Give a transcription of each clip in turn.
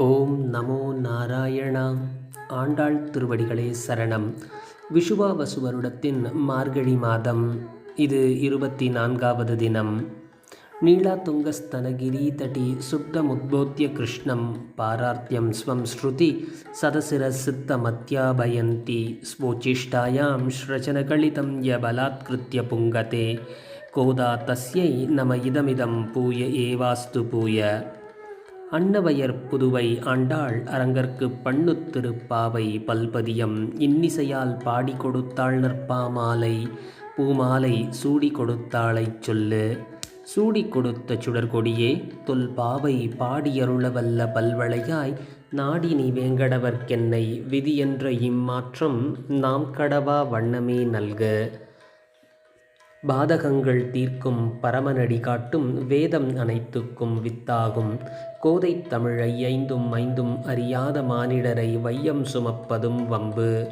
ஓம் நமோ நாராயணா. ஆண்டாள் திருவடிகளே சரணம். விஷுவாவசு வருடத்தின் மார்கழி மாதம். இது இருபத்தி நான்காவது தினம். நீலா துங்கஸ்தனகிரி தடி சுப்தமுத்போத்திய கிருஷ்ணம். பாரார்த்தியம் ஸ்வம் ஸ்ருதி சதசிர சித்தமத்யாபயந்தி. ஸ்வோச்சிஷ்டாயாம் ஸ்ரச்சனகலிதம் ய பலாத்கிருத்ய புங்கதே. கோதா தஸ்யை நம இதமிதம் பூய ஏவாஸ்து பூய. அன்னவையர் புதுவை ஆண்டாள் அரங்கற்கு பண்ணுத்திருப்பாவை பல்பதியம். இன்னிசையால் பாடி கொடுத்தாள் நற்பாமாலை. பூமாலை சூடி கொடுத்தாளைச் சொல்லு. சூடி கொடுத்த சுடர்கொடியே தொல்பாவை பாடியருளவல்ல பல்வளையாய். நாடினி வேங்கடவர்க்கென்னை விதி விதியென்ற இம்மாற்றம் நாம் கடவா வண்ணமே நல்க. பாதகங்கள் தீர்க்கும் பரமனடி காட்டும் வேதம் அனைத்துக்கும் வித்தாகும். கோதை தமிழை ஐந்தும் ஐந்தும் அறியாத மானிடரை வையம் சுமப்பதும் வம்பு.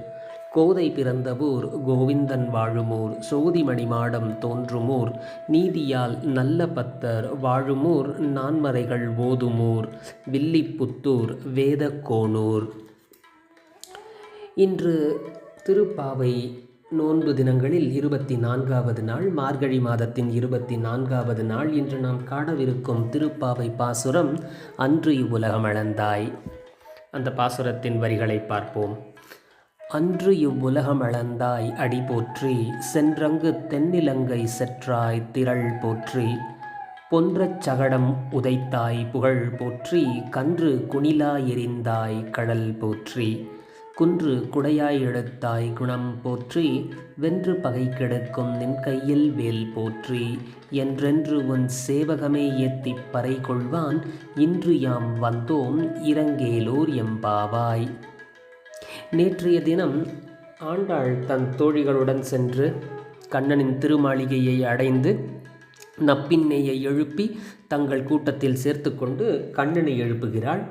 கோதை பிறந்த ஊர் கோவிந்தன் வாழுமூர் சோதிமணி மாடம் தோன்றுமூர். நீதியால் நல்ல பத்தர் வாழுமூர் நான்மறைகள் ஓதுமூர். வில்லிப்புத்தூர் வேதக்கோனூர். இன்று திருப்பாவை நோன்பு தினங்களில் இருபத்தி நான்காவது நாள் மார்கழி மாதத்தின் இருபத்தி நான்காவது நாள் இன்று நாம் காணவிருக்கும் திருப்பாவை பாசுரம் அன்று இவ்வுலகமளந்தாய். அந்த பாசுரத்தின் வரிகளை பார்ப்போம். அன்று இவ்வுலகமளந்தாய் அடி போற்றி சென்றங்கு தென்னிலங்கை செற்றாய் திரள் போற்றி பொன்றச் சகடம் உதைத்தாய் புகழ் போற்றி கன்று குணிலா எரிந்தாய் கடல் போற்றி. குன்று குடையாய் எடுத்தாய் குணம் போற்றி வென்று பகை கெடுக்கும் நின் கையில் வேல் போற்றி. என்றென்று உன் சேவகமே ஏத்திப் பறை கொள்வான் இன்று யாம் வந்தோம் இறங்கேலோர் எம்பாவாய். நேற்றைய தினம் ஆண்டாள் தன் தோழிகளுடன் சென்று கண்ணனின் திருமாளிகையை அடைந்து நப்பின்னையை எழுப்பி தங்கள் கூட்டத்தில் சேர்த்து கொண்டு கண்ணனை எழுப்புகிறாள்.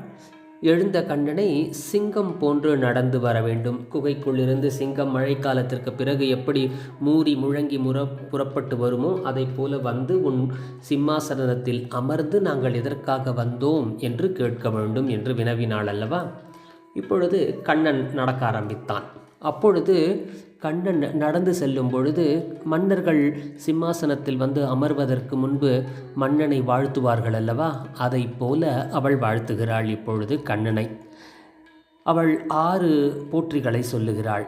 எழுந்த கண்ணனை சிங்கம் போன்று நடந்து வர வேண்டும். குகைக்குள்ளிருந்து சிங்கம் மழைக்காலத்திற்கு பிறகு எப்படி மூறி முழங்கி முற புறப்பட்டு வருமோ அதை போல வந்து உன் சிம்மாசனத்தில் அமர்ந்து நாங்கள் எதற்காக வந்தோம் என்று கேட்க வேண்டும் என்று வினவினாள் அல்லவா? இப்பொழுது கண்ணன் நடக்க ஆரம்பித்தான். அப்பொழுது கண்ணன் நடந்து செல்லும் பொழுது மன்னர்கள் சிம்மாசனத்தில் வந்து அமர்வதற்கு முன்பு மன்னனை வாழ்த்துவார்கள் அல்லவா? அதை போல அவள் வாழ்த்துகிறாள் இப்பொழுது கண்ணனை. அவள் ஆறு போற்றிகளை சொல்லுகிறாள்.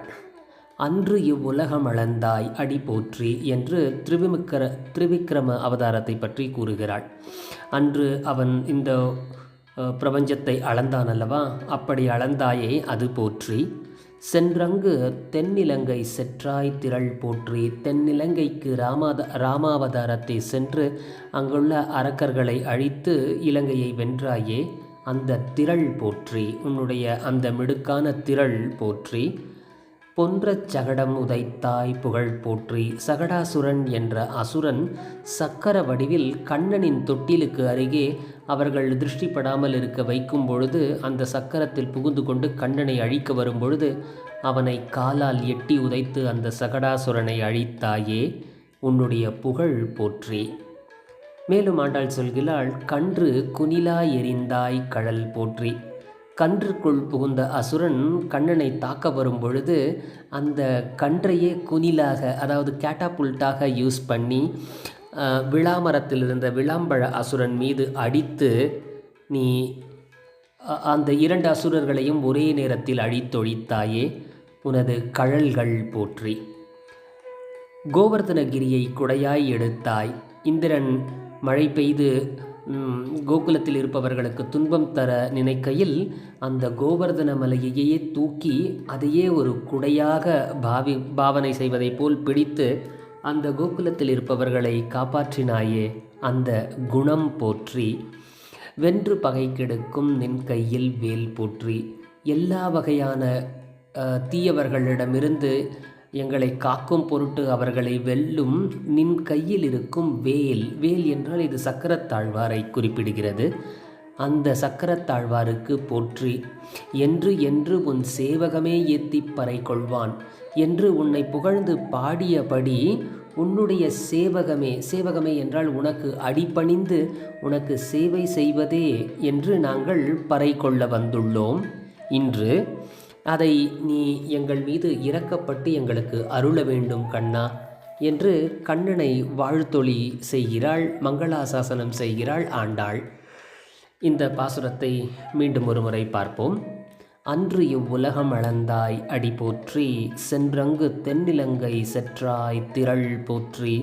அன்று இவ்வுலகம் அளந்தாய் அடி போற்றி என்று திருவிமிக்கர திருவிக்ரம அவதாரத்தை பற்றி கூறுகிறாள். அன்று அவன் இந்த பிரபஞ்சத்தை அளந்தான் அல்லவா? அப்படி அளந்தாயே அது போற்றி. சென்றங்கு தென்னிலங்கை செற்றாய் திரள் போற்றி தென்னிலங்கைக்கு ராமாத ராமாவதாரத்தை சென்று அங்குள்ள அரக்கர்களை அழித்து இலங்கையை வென்றாயே அந்த திரள் போற்றி உன்னுடைய அந்த மிடுக்கான திரள் போற்றி பொன்றச் சகடம் உதைத்தாய் புகழ் போற்றி சகடாசுரன் என்ற அசுரன் சக்கர வடிவில் கண்ணனின் தொட்டிலுக்கு அருகே அவர்கள் திருஷ்டிப்படாமல் இருக்க வைக்கும் பொழுது அந்த சக்கரத்தில் புகுந்து கொண்டு கண்ணனை அழிக்க வரும் பொழுது அவனை காலால் எட்டி உதைத்து அந்த சகடாசுரனை அழித்தாயே உன்னுடைய புகழ் போற்றி. மேலும் ஆண்டாள் சொல்கிறாள் கன்று குனிலா எரிந்தாய் கழல் போற்றி. கன்றுக்குள் புகுந்த அசுரன் கண்ணனை தாக்க வரும் பொழுது அந்த கன்றையே குனிலாக அதாவது கேட்டாபுல்ட்டாக யூஸ் பண்ணி விளாமரத்தில் இருந்த விளாம்பழ அசுரன் மீது அடித்து நீ அந்த இரண்டு அசுரர்களையும் ஒரே நேரத்தில் அழித்தொழித்தாயே உனது கழல்கள் போற்றி. கோவர்தனகிரியை குடையாய் எடுத்தாய். இந்திரன் மழை பெய்து கோகுலத்தில் இருப்பவர்களுக்கு துன்பம் தர நினைக்கையில் அந்த கோவர்தன மலையையே தூக்கி அதையே ஒரு குடையாக பாவி பாவனை செய்வதைப் போல் பிடித்து அந்த கோகுலத்தில் இருப்பவர்களை காப்பாற்றினாயே அந்த குணம் போற்றி. வென்று பகை கெடுக்கும் நின் கையில் வேல் போற்றி. எல்லா வகையான தீயவர்களிடமிருந்து எங்களை காக்கும் பொருட்டு அவர்களை வெல்லும் நின் கையில் இருக்கும் வேல். வேல் என்றால் இது சக்கரத்தாழ்வாரை குறிப்பிடுகிறது. அந்த சக்கரத்தாழ்வாருக்கு போற்றி என்று என்று உன் சேவகமே ஏத்தி பறை கொள்வான் என்று உன்னை புகழ்ந்து பாடியபடி உன்னுடைய சேவகமே சேவகமே என்றால் உனக்கு அடிபணிந்து உனக்கு சேவை செய்வதே என்று நாங்கள் பறை கொள்ள வந்துள்ளோம். இன்று அதை நீ எங்கள் மீது இரக்கப்பட்டு எங்களுக்கு அருள வேண்டும் கண்ணா என்று கண்ணனை வாழ்த்தொளி செய்கிறாள் மங்களாசாசனம் செய்கிறாள் ஆண்டாள். இந்த பாசுரத்தை மீண்டும் ஒருமுறை பார்ப்போம். அன்று இவ்வுலகம் அளந்தாய் அடி போற்றி சென்றங்கு தென்னிலங்கை செற்றாய் திரள் போற்றி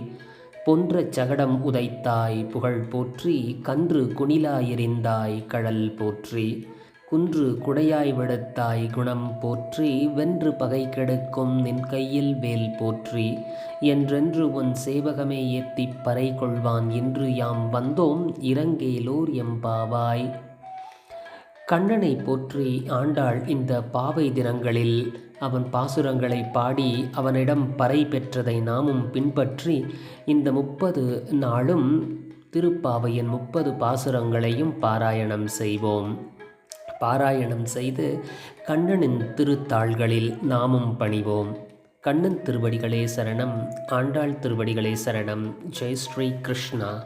பொன்ற சகடம் உதைத்தாய் புகழ் போற்றி கன்று குணிலாயெறிந்தாய் கழல் போற்றி. குன்று குடையாய் விடத்தாய் குணம் போற்றி வென்று பகை கெடுக்கும் நின் கையில் வேல் போற்றி. என்றென்று உன் சேவகமே ஏத்திப் பறை கொள்வான் இன்று யாம் வந்தோம் இறங்கேலோர் எம்பாவாய். கண்ணனை போற்றி ஆண்டாள் இந்த பாவை தினங்களில் அவன் பாசுரங்களை பாடி அவனிடம் பறை பெற்றதை நாமும் பின்பற்றி இந்த முப்பது நாளும் திருப்பாவையின் முப்பது பாசுரங்களையும் பாராயணம் செய்வோம். பாராயணம் செய்து கண்ணனின் திருத்தாள்களில் நாமும் பணிவோம். கண்ணன் திருவடிகளே சரணம் ஆண்டாள் திருவடிகளே சரணம். ஜெய் ஸ்ரீ கிருஷ்ணா.